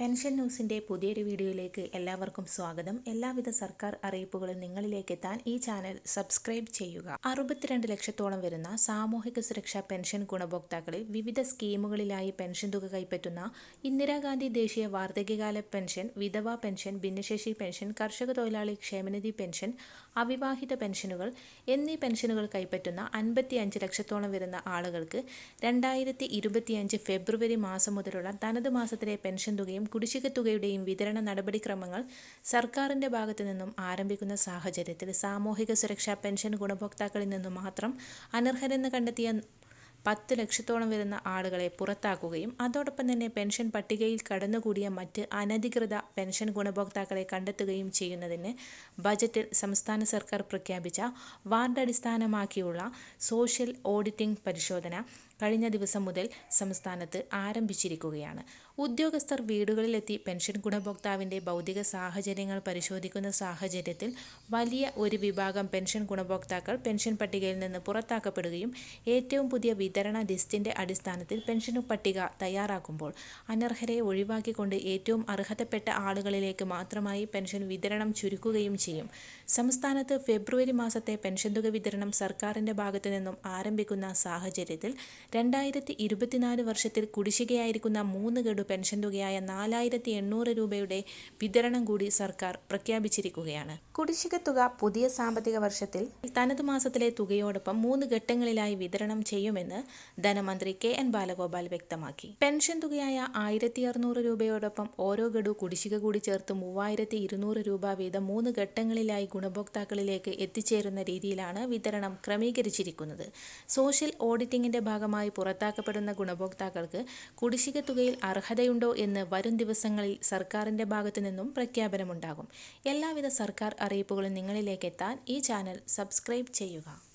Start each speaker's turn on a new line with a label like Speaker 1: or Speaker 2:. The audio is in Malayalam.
Speaker 1: പെൻഷൻ ന്യൂസിന്റെ പുതിയൊരു വീഡിയോയിലേക്ക് എല്ലാവർക്കും സ്വാഗതം. എല്ലാവിധ സർക്കാർ അറിയിപ്പുകളും നിങ്ങളിലേക്ക് എത്താൻ ഈ ചാനൽ സബ്സ്ക്രൈബ് ചെയ്യുക. അറുപത്തിരണ്ട് ലക്ഷത്തോളം വരുന്ന സാമൂഹിക സുരക്ഷാ പെൻഷൻ ഗുണഭോക്താക്കളിൽ വിവിധ സ്കീമുകളിലായി പെൻഷൻ തുക കൈപ്പറ്റുന്ന ഇന്ദിരാഗാന്ധി ദേശീയ വാർദ്ധക്യകാല പെൻഷൻ വിധവാ പെൻഷൻ ഭിന്നശേഷി പെൻഷൻ കർഷക തൊഴിലാളി ക്ഷേമനിധി പെൻഷൻ അവിവാഹിത പെൻഷനുകൾ എന്നീ പെൻഷനുകൾ കൈപ്പറ്റുന്ന അൻപത്തി അഞ്ച് ലക്ഷത്തോളം വരുന്ന ആളുകൾക്ക് രണ്ടായിരത്തി ഫെബ്രുവരി മാസം മുതലുള്ള തനത് മാസത്തിലെ പെൻഷൻ തുകയും കുടിശ്ശിക തുകയുടെയും വിതരണ നടപടിക്രമങ്ങൾ സർക്കാരിന്റെ ഭാഗത്തു നിന്നും ആരംഭിക്കുന്ന സാഹചര്യത്തിൽ സാമൂഹിക സുരക്ഷാ പെൻഷൻ ഗുണഭോക്താക്കളിൽ നിന്നും മാത്രം അനർഹരെന്ന് കണ്ടെത്തിയ പത്ത് ലക്ഷത്തോളം വരുന്ന ആളുകളെ പുറത്താക്കുകയും അതോടൊപ്പം തന്നെ പെൻഷൻ പട്ടികയിൽ കടന്നുകൂടിയ മറ്റ് അനധികൃത പെൻഷൻ ഗുണഭോക്താക്കളെ കണ്ടെത്തുകയും ചെയ്യുന്നതിന് ബജറ്റിൽ സംസ്ഥാന സർക്കാർ പ്രഖ്യാപിച്ച വാർഡ് അടിസ്ഥാനമാക്കിയുള്ള സോഷ്യൽ ഓഡിറ്റിംഗ് പരിശോധന കഴിഞ്ഞ ദിവസം മുതൽ സംസ്ഥാനത്ത് ആരംഭിച്ചിരിക്കുകയാണ്. ഉദ്യോഗസ്ഥർ വീടുകളിലെത്തി പെൻഷൻ ഗുണഭോക്താവിന്റെ ഭൗതിക സാഹചര്യങ്ങൾ പരിശോധിക്കുന്ന സാഹചര്യത്തിൽ വലിയ ഒരു വിഭാഗം പെൻഷൻ ഗുണഭോക്താക്കൾ പെൻഷൻ പട്ടികയിൽ നിന്ന് പുറത്താക്കപ്പെടുകയും ഏറ്റവും പുതിയ വിതരണ ലിസ്റ്റിന്റെ അടിസ്ഥാനത്തിൽ പെൻഷൻ പട്ടിക തയ്യാറാക്കുമ്പോൾ അനർഹരെ ഒഴിവാക്കിക്കൊണ്ട് ഏറ്റവും അർഹതപ്പെട്ട ആളുകളിലേക്ക് മാത്രമായി പെൻഷൻ വിതരണം ചുരുക്കുകയും ചെയ്യും. സംസ്ഥാനത്ത് ഫെബ്രുവരി മാസത്തെ പെൻഷൻ തുക വിതരണം സർക്കാരിന്റെ ഭാഗത്തു നിന്നും ആരംഭിക്കുന്ന സാഹചര്യത്തിൽ രണ്ടായിരത്തി ഇരുപത്തിനാല് വർഷത്തിൽ കുടിശ്ശികയായിരിക്കുന്ന മൂന്ന് ഗഡു പെൻഷൻ തുകയായ നാലായിരത്തി എണ്ണൂറ് രൂപയുടെ വിതരണം കൂടി സർക്കാർ പ്രഖ്യാപിച്ചിരിക്കുകയാണ്. കുടിശ്ശിക തുക പുതിയ സാമ്പത്തിക വർഷത്തിൽ തനത് മാസത്തിലെ തുകയോടൊപ്പം മൂന്ന് ഘട്ടങ്ങളിലായി വിതരണം ചെയ്യുമെന്ന് ധനമന്ത്രി കെ എൻ ബാലഗോപാൽ വ്യക്തമാക്കി. പെൻഷൻ തുകയായ ആയിരത്തി അറുന്നൂറ് രൂപയോടൊപ്പം ഓരോ ഗഡു കുടിശ്ശിക കൂടി ചേർത്ത് മൂവായിരത്തി ഇരുന്നൂറ് രൂപ വീതം മൂന്ന് ഘട്ടങ്ങളിലായി ഗുണഭോക്താക്കളിലേക്ക് എത്തിച്ചേരുന്ന രീതിയിലാണ് വിതരണം ക്രമീകരിച്ചിരിക്കുന്നത്. സോഷ്യൽ ഓഡിറ്റിംഗിന്റെ ഭാഗമായി പുറത്താക്കപ്പെടുന്ന ഗുണഭോക്താക്കൾക്ക് കുടിശ്ശിക തുകയിൽ അർഹതയുണ്ടോ എന്ന് വരും ദിവസങ്ങളിൽ സർക്കാരിന്റെ ഭാഗത്തു നിന്നും പ്രഖ്യാപനമുണ്ടാകും. എല്ലാവിധ സർക്കാർ അറിയിപ്പുകളും നിങ്ങളിലേക്ക് എത്താൻ ഈ ചാനൽ സബ്സ്ക്രൈബ് ചെയ്യുക.